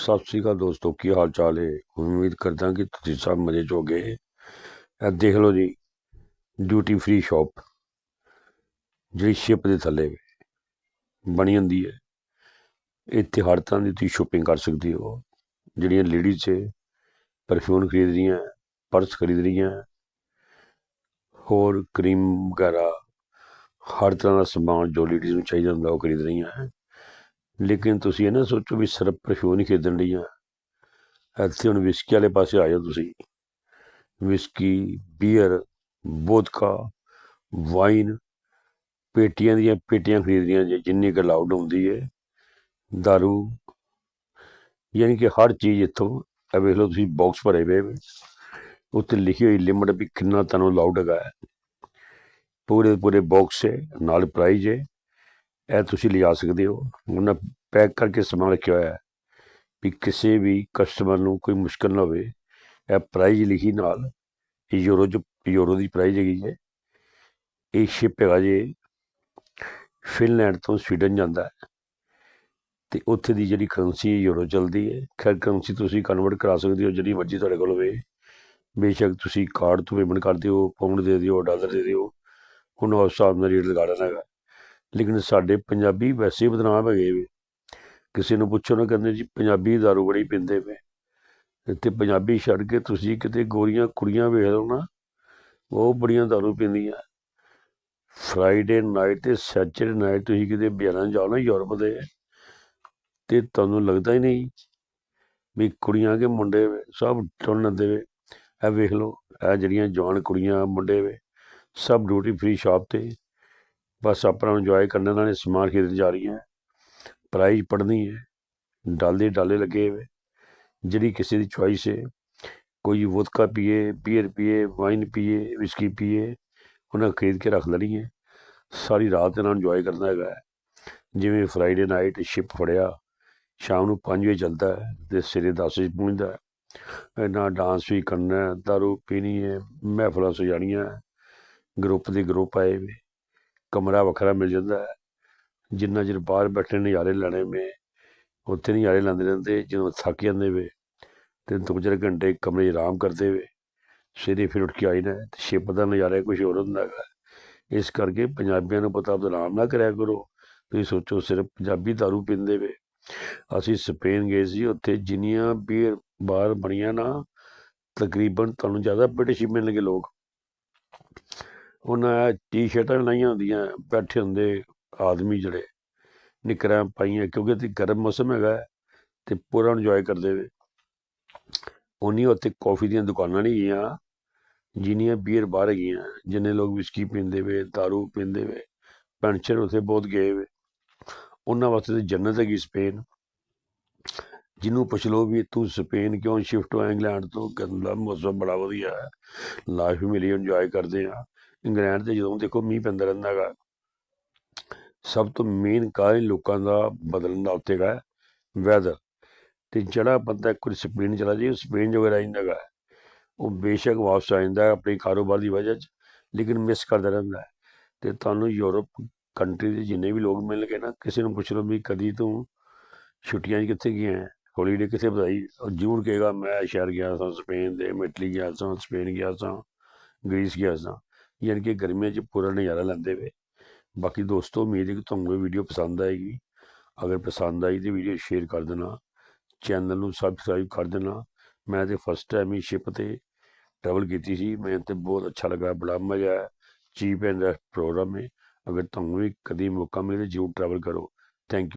ਸਤਿ ਸ੍ਰੀ ਅਕਾਲ ਦੋਸਤੋ, ਕੀ ਹਾਲ ਚਾਲ ਹੈ ਉਮੀਦ ਕਰਦਾ ਕਿ ਤੁਸੀਂ ਸਭ ਮਜ਼ੇ ਚ ਹੋਗੇ। ਇਹ ਦੇਖ ਲਓ ਜੀ ਡਿਊਟੀ ਫ੍ਰੀ ਸ਼ਾਪ ਜਿਹੜੀ ਸ਼ਿਪ ਦੇ ਥੱਲੇ ਬਣੀ ਹੁੰਦੀ ਹੈ ਇੱਥੇ ਹਰ ਤਰ੍ਹਾਂ ਦੀ ਤੁਸੀਂ ਸ਼ੋਪਿੰਗ ਕਰ ਸਕਦੇ ਹੋ। ਜਿਹੜੀਆਂ ਲੇਡੀਜ਼ 'ਚ ਪਰਫਿਊਮ ਖਰੀਦ ਰਹੀਆਂ ਪਰਸ ਖਰੀਦ ਰਹੀਆਂ, ਹੋਰ ਕਰੀਮ ਵਗੈਰਾ, ਹਰ ਤਰ੍ਹਾਂ ਦਾ ਸਮਾਨ ਜੋ ਲੇਡੀਜ਼ ਨੂੰ ਚਾਹੀਦਾ ਹੁੰਦਾ ਉਹ ਖਰੀਦ ਰਹੀਆਂ। ਹੈ ਲੇਕਿਨ ਤੁਸੀਂ ਇਹ ਨਾ ਸੋਚੋ ਵੀ ਸਿਰਫ ਪਰਫਿਊਮ ਹੀ ਖਰੀਦਣ ਲੀਆਂ ਇੱਥੇ ਹੁਣ ਵਿਸਕੀ ਵਾਲੇ ਪਾਸੇ ਆ ਜਾਓ ਤੁਸੀਂ। ਵਿਸਕੀ ਬੀਅਰ ਵੋਦਕਾ ਵਾਈਨ ਪੇਟੀਆਂ ਦੀਆਂ ਪੇਟੀਆਂ ਖਰੀਦਦੀਆਂ ਜੇ ਜਿੰਨੀ ਕੁ ਅਲਾਉਡ ਹੁੰਦੀ ਹੈ दारू, ਯਾਨੀ ਕਿ ਹਰ ਚੀਜ਼ ਇੱਥੋਂ ਇਹ ਵੇਖ ਲਓ ਤੁਸੀਂ ਬਾਕਸ ਭਰੇ ਪਏ ਵੇ। ਉੱਤੇ ਲਿਖੀ ਹੋਈ ਲਿਮਟ ਵੀ ਕਿੰਨਾ ਤੁਹਾਨੂੰ ਅਲਾਉਡ ਹੈਗਾ। ਪੂਰੇ ਪੂਰੇ ਬਾਕਸ ਹੈ ਨਾਲ ਪ੍ਰਾਈਜ਼ ਹੈ ਇਹ ਤੁਸੀਂ ਲਿਜਾ ਸਕਦੇ ਹੋ। ਉਹਨਾਂ ਪੈਕ ਕਰਕੇ ਸਮਾਨ ਰੱਖਿਆ ਹੋਇਆ ਹੈ ਵੀ ਕਿਸੇ ਵੀ ਕਸਟਮਰ ਨੂੰ ਕੋਈ ਮੁਸ਼ਕਲ ਨਾ ਹੋਵੇ। ਇਹ ਪ੍ਰਾਈਜ਼ ਲਿਖੀ ਨਾਲ ਯੂਰੋ ਚ ਯੂਰੋ ਦੀ ਪ੍ਰਾਈਜ਼ ਹੈਗੀ ਹੈ ਇਹ ਸ਼ਿਪ ਹੈਗਾ ਜੇ ਫਿਨਲੈਂਡ ਤੋਂ ਸਵੀਡਨ ਜਾਂਦਾ ਹੈ। ਤੇ ਉੱਥੇ ਦੀ ਜਿਹੜੀ ਕਰੰਸੀ ਯੂਰੋ ਚੱਲਦੀ ਹੈ। ਖੈਰ ਕਰੰਸੀ ਤੁਸੀਂ ਕਨਵਰਟ ਕਰਾ ਸਕਦੇ ਹੋ, ਜਿਹੜੀ ਮਰਜ਼ੀ ਤੁਹਾਡੇ ਕੋਲ ਹੋਵੇ। ਬੇਸ਼ੱਕ ਤੁਸੀਂ ਕਾਰਡ ਤੋਂ ਪੇਮੈਂਟ ਕਰ ਦਿਓ ਪਾਉਂਡ ਦੇ ਦਿਓ ਡਾਲਰ ਦੇ ਦਿਓ। ਹੁਣ ਉਸ ਹਿਸਾਬ ਨਾਲ ਰੇਟ ਲਗਾ ਦੇਣਾ ਹੈਗਾ। ਲੇਕਿਨ ਸਾਡੇ ਪੰਜਾਬੀ ਵੈਸੇ ਬਦਨਾਮ ਹੈਗੇ ਵੇ। ਕਿਸੇ ਨੂੰ ਪੁੱਛੋ ਨਾ ਕਹਿੰਦੇ ਜੀ ਪੰਜਾਬੀ ਦਾਰੂ ਬੜੀ ਪੀਂਦੇ ਵੇ। ਇੱਥੇ ਪੰਜਾਬੀ ਛੱਡ ਕੇ ਤੁਸੀਂ ਕਿਤੇ ਗੋਰੀਆਂ ਕੁੜੀਆਂ ਵੇਖ ਲਓ ਨਾ ਉਹ ਬੜੀਆਂ ਦਾਰੂ ਪੀਂਦੀਆਂ। ਫਰਾਈਡੇ ਨਾਈਟ ਤੇ ਸੈਚਰਡੇ ਨਾਈਟ ਤੁਸੀਂ ਕਿਤੇ ਬਿਆਨਾਂ ਜਾਓ ਨਾ ਯੂਰਪ ਦੇ ਤੇ ਤੁਹਾਨੂੰ ਲੱਗਦਾ ਹੀ ਨਹੀਂ ਵੀ ਕੁੜੀਆਂ ਕੇ ਮੁੰਡੇ ਵੇ, ਸਭ ਟੁੰਨ ਦੇ ਵੇ। ਇਹ ਵੇਖ ਲਓ ਇਹ ਜਿਹੜੀਆਂ ਜਵਾਨ ਕੁੜੀਆਂ ਮੁੰਡੇ ਵੇ ਸਭ ਡਿਊਟੀ ਫ੍ਰੀ ਸ਼ਾਪ ਤੇ। ਬਸ ਆਪਣਾ ਇੰਜੋਏ ਕਰਨ ਨਾਲ ਨੇ ਸਮਾਨ ਖਰੀਦਣ ਜਾ ਰਹੀਆਂ ਪ੍ਰਾਈਜ਼ ਪੜਨੀ ਹੈ। ਡਾਲੇ ਡਾਲੇ ਲੱਗੇ ਹੋਏ। ਜਿਹੜੀ ਕਿਸੇ ਦੀ ਚੁਆਇਸ ਹੈ, ਕੋਈ ਵੋਦਕਾ ਪੀਏ ਬੀਅਰ ਪੀਏ ਵਾਈਨ ਪੀਏ ਵਿਸਕੀ ਪੀਏ, ਉਹਨਾਂ ਖਰੀਦ ਕੇ ਰੱਖ ਲੈਣੀ ਹੈ। ਸਾਰੀ ਰਾਤ ਇਹਨਾਂ ਨੂੰ ਇੰਜੋਏ ਕਰਨਾ ਹੈਗਾ ਜਿਵੇਂ ਫਰਾਈਡੇ ਨਾਈਟ ਸ਼ਿਪ ਫੜਿਆ, ਸ਼ਾਮ ਨੂੰ 5 ਵਜੇ ਚੱਲਦਾ ਹੈ ਤੇ ਸਵੇਰੇ 10 ਵਜੇ ਪਹੁੰਚਦਾ ਹੈ। ਇਹਨਾਂ ਡਾਂਸ ਵੀ ਕਰਨਾ ਦਾਰੂ ਪੀਣੀ ਹੈ, ਮਹਿਫਲਾਂ ਸਜਾਣੀਆਂ ਗਰੁੱਪ ਦੇ ਗਰੁੱਪ ਆਏ ਵੇ ਕਮਰਾ ਵੱਖਰਾ ਮਿਲ ਜਾਂਦਾ ਹੈ। ਜਿੰਨਾ ਚਿਰ ਬਾਹਰ ਬੈਠੇ ਨਜ਼ਾਰੇ ਲੈਣੇ ਮੇ ਉੱਥੇ ਨਜ਼ਾਰੇ ਲੈਂਦੇ ਰਹਿੰਦੇ, ਜਦੋਂ ਥੱਕ ਜਾਂਦੇ ਵੇ, ਤੇ ਦੋ ਚਾਰ ਘੰਟੇ ਕਮਰੇ ਆਰਾਮ ਕਰਦੇ ਵੇ, ਸਵੇਰੇ ਫਿਰ ਉੱਠ ਕੇ ਆਈਦਾ ਤੇ ਸ਼ਿਪ ਦਾ ਨਜ਼ਾਰਾ ਕੁਝ ਹੋਰ ਹੁੰਦਾ ਹੈਗਾ। ਇਸ ਕਰਕੇ ਪੰਜਾਬੀਆਂ ਨੂੰ ਪਤਾ ਬਦਨਾਮ ਨਾ ਕਰਿਆ ਕਰੋ। ਤੁਸੀਂ ਸੋਚੋ ਸਿਰਫ ਪੰਜਾਬੀ ਦਾਰੂ ਪੀਂਦੇ ਵੇ। ਅਸੀਂ ਸਪੇਨ ਗਏ ਸੀ, ਉੱਥੇ ਜਿੰਨੀਆਂ ਬੀਅਰ ਬਾਰ ਬਣੀਆਂ ਨਾ, ਤਕਰੀਬਨ ਤੁਹਾਨੂੰ ਜ਼ਿਆਦਾ ਬ੍ਰਿਟਿਸ਼ ਹੀ ਮਿਲਣਗੇ ਲੋਕ। ਉਹਨਾਂ ਟੀ-ਸ਼ਰਟਾਂ ਲਾਈਆਂ ਹੁੰਦੀਆਂ, ਬੈਠੇ ਹੁੰਦੇ ਆਦਮੀ ਜਿਹੜੇ, ਨਿਕਰਾਂ ਪਾਈਆਂ, ਕਿਉਂਕਿ ਤੇ ਗਰਮ ਮੌਸਮ ਹੈਗਾ ਹੈ ਤੇ ਪੂਰਾ ਇੰਜੋਏ ਕਰਦੇ ਨੇ। ਉਨੀ ਉੱਥੇ ਕਾਫੀ ਦੀਆਂ ਦੁਕਾਨਾਂ ਨਹੀਂ ਗਈਆਂ, ਜਿੰਨੀਆਂ ਬੀਅਰ ਬਾਹਰ ਹੈਗੀਆਂ, ਜਿੰਨੇ ਲੋਕ ਵਿਸਕੀ ਪੀਂਦੇ ਵੇ दारू ਪੀਂਦੇ ਵੇ ਪੈਂਚਰ ਉੱਥੇ ਬਹੁਤ ਗਏ ਵੇ। ਉਹਨਾਂ ਵਾਸਤੇ ਤੇ ਜੰਨਤ ਹੈਗੀ ਸਪੇਨ। ਜਿਹਨੂੰ ਪੁੱਛ ਲਓ ਵੀ ਤੂੰ ਸਪੇਨ ਕਿਉਂ, ਸ਼ਿਫਟ ਹੋਇਆ ਇੰਗਲੈਂਡ ਤੋਂ? ਕਹਿੰਦਾ ਮੌਸਮ ਬੜਾ ਵਧੀਆ ਹੈ। ਲਾਈਫ ਮਿਲੀ ਇੰਜੋਏ ਕਰਦੇ ਆ ਇੰਗਲੈਂਡ ਤੇ ਜਦੋਂ ਦੇਖੋ ਮੀਂਹ ਪੈਂਦਾ ਰਹਿੰਦਾ ਹੈਗਾ, ਸਭ ਤੋਂ ਮੇਨ ਕਾਰਨ ਲੋਕਾਂ ਦਾ ਬਦਲਣ ਦਾ ਉੱਥੇ ਹੈਗਾ ਵੈਦਰ ਤੇ ਜਿਹੜਾ ਬੰਦਾ ਇੱਕ ਵਾਰੀ ਸਪੇਨ ਚਲਾ ਜਾਏ, ਉਹ ਸਪੇਨ ਜੋ ਰਹਿ ਜਾਂਦਾ ਹੈਗਾ ਉਹ ਬੇਸ਼ੱਕ ਵਾਪਸ ਆ ਜਾਂਦਾ ਆਪਣੇ ਕਾਰੋਬਾਰ ਦੀ ਵਜ੍ਹਾ 'ਚ, ਲੇਕਿਨ ਮਿਸ ਕਰਦਾ ਰਹਿੰਦਾ ਹੈ। ਤੇ ਤੁਹਾਨੂੰ ਯੂਰਪ ਕੰਟਰੀ ਦੇ ਜਿੰਨੇ ਵੀ ਲੋਕ ਮਿਲਣਗੇ ਨਾ, ਕਿਸੇ ਨੂੰ ਪੁੱਛ ਲਓ ਵੀ ਕਦੀ ਤੂੰ ਛੁੱਟੀਆਂ 'ਚ ਕਿੱਥੇ ਗਿਆ ਹੈ ਹੌਲੀਡੇ ਕਿੱਥੇ ਬਤਾਈ? ਉਹ ਜ਼ਰੂਰ ਕਹੇਗਾ, ਮੈਂ ਸ਼ਹਿਰ ਗਿਆ ਸਾਂ, ਸਪੇਨ ਦੇ ਮੈਂ ਇਟਲੀ ਗਿਆ ਸਾਂ, ਸਪੇਨ ਗਿਆ ਸਾਂ, ਗ੍ਰੀਸ ਗਿਆ ਸਾਂ। ਯਾਨੀ ਕਿ ਗਰਮੀਆਂ 'ਚ ਪੂਰਾ ਨਜ਼ਾਰਾ ਲੈਂਦੇ ਵੇ। ਬਾਕੀ ਦੋਸਤੋ, ਉਮੀਦ ਹੈ ਕਿ ਤੁਹਾਨੂੰ ਇਹ ਵੀਡੀਓ ਪਸੰਦ ਆਏਗੀ। ਅਗਰ ਪਸੰਦ ਆਈ ਤੇ ਵੀਡੀਓ ਸ਼ੇਅਰ ਕਰ ਦੇਣਾ, ਚੈਨਲ ਨੂੰ ਸਬਸਕ੍ਰਾਈਬ ਕਰ ਦੇਣਾ। ਮੈਂ ਤੇ ਫਸਟ ਟਾਈਮ ਹੀ ਸ਼ਿਪ ਤੇ ਟਰੈਵਲ ਕੀਤੀ ਸੀ। ਮੈਨੂੰ ਤੇ ਬਹੁਤ ਅੱਛਾ ਲੱਗਾ, ਬੜਾ ਮਜ਼ਾ ਆਇਆ। ਚੀਪ ਐਂਡ ਪ੍ਰੋਗਰਾਮ ਹੈ ਅਗਰ ਤੁਹਾਨੂੰ ਵੀ ਕਦੀ ਮੌਕਾ ਮਿਲੇ ਤਾਂ ਜ਼ਰੂਰ ਟਰੈਵਲ ਕਰੋ। Thank you